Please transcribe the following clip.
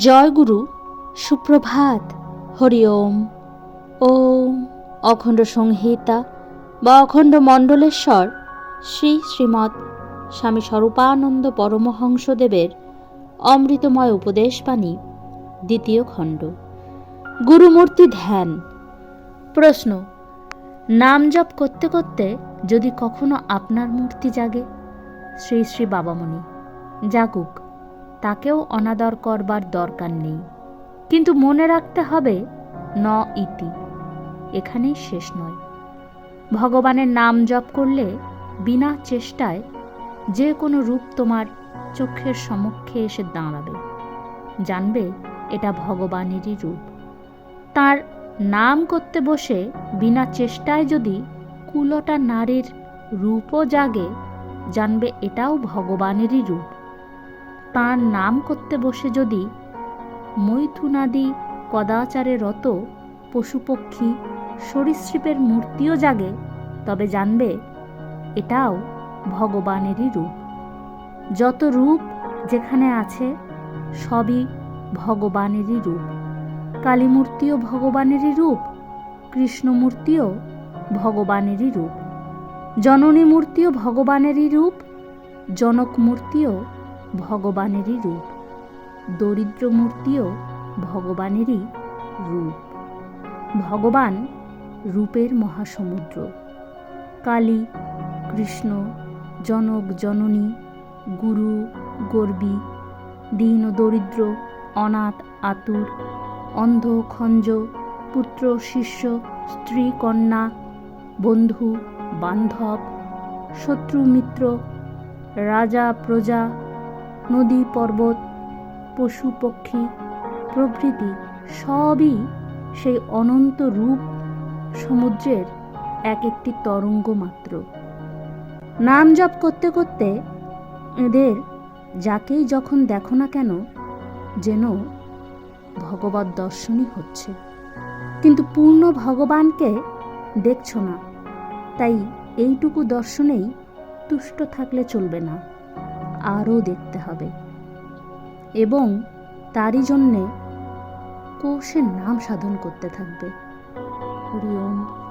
জয় গুরু সুপ্রভাত, হরি ওম। ওম অখণ্ড সংহিতা বা অখণ্ড মণ্ডলেশ্বর শ্রী শ্রীমৎ স্বামী স্বরূপানন্দ পরমহংসদেবের অমৃতময় উপদেশবাণী, দ্বিতীয় খণ্ড। গুরুমূর্তি ধ্যান। প্রশ্ন, নাম জপ করতে করতে যদি কখনো আপনার মূর্তি জাগে? শ্রী শ্রী বাবামণি, জাগুক। তাকেও অনাদর করবার দরকার নেই। কিন্তু মনে রাখতে হবে, ন ইতি। এখানেই শেষ নয়। ভগবানের নাম জপ করলে বিনা চেষ্টায় যে কোনো রূপ তোমার চোখের সমক্ষে এসে দাঁড়াবে। জানবে এটা ভগবানেরই রূপ। তার নাম করতে বসে বিনা চেষ্টায় যদি কুলটা নারীর রূপও জাগে, জানবে এটাও ভগবানেরই রূপ। তাঁর নাম করতে বসে যদি মৈথুনাদি কদাচারে রত পশুপক্ষী সরীসৃপের মূর্তিও জাগে, তবে জানবে এটাও ভগবানেরই রূপ। যত রূপ যেখানে আছে, সবই ভগবানেরই রূপ। কালীমূর্তিও ভগবানেরই রূপ, কৃষ্ণমূর্তিও ভগবানেরই রূপ। জননী মূর্তিও ভগবানেরই রূপ জনক মূর্তিও ভগবানেরই রূপ। দরিদ্র মূর্তিও ভগবানেরই রূপ। ভগবান রূপের মহাসমুদ্র। কালী, কৃষ্ণ, জনক, জননী, গুরু, গর্বী, দীন, দরিদ্র, অনাথ, আতুর, অন্ধ, খঞ্জ, পুত্র, শিষ্য, স্ত্রী, কন্যা, বন্ধু, বান্ধব, শত্রু, মিত্র, রাজা, প্রজা নদী, পর্বত, পশু, পক্ষী, প্রভৃতি সবই সেই অনন্ত রূপ সমুদ্রের এক একটি তরঙ্গ মাত্র। নাম জপ করতে করতে এদের যাকেই যখন দেখো না কেন, যেন ভগবত দর্শনই হচ্ছে। কিন্তু পূর্ণ ভগবানকে দেখছ না, তাই এইটুকু দর্শনেই তুষ্ট থাকলে চলবে না। আরও দেখতে হবে। এবং তারই জন্যে কোষের নাম সাধন করতে থাকবে। হরি ওম।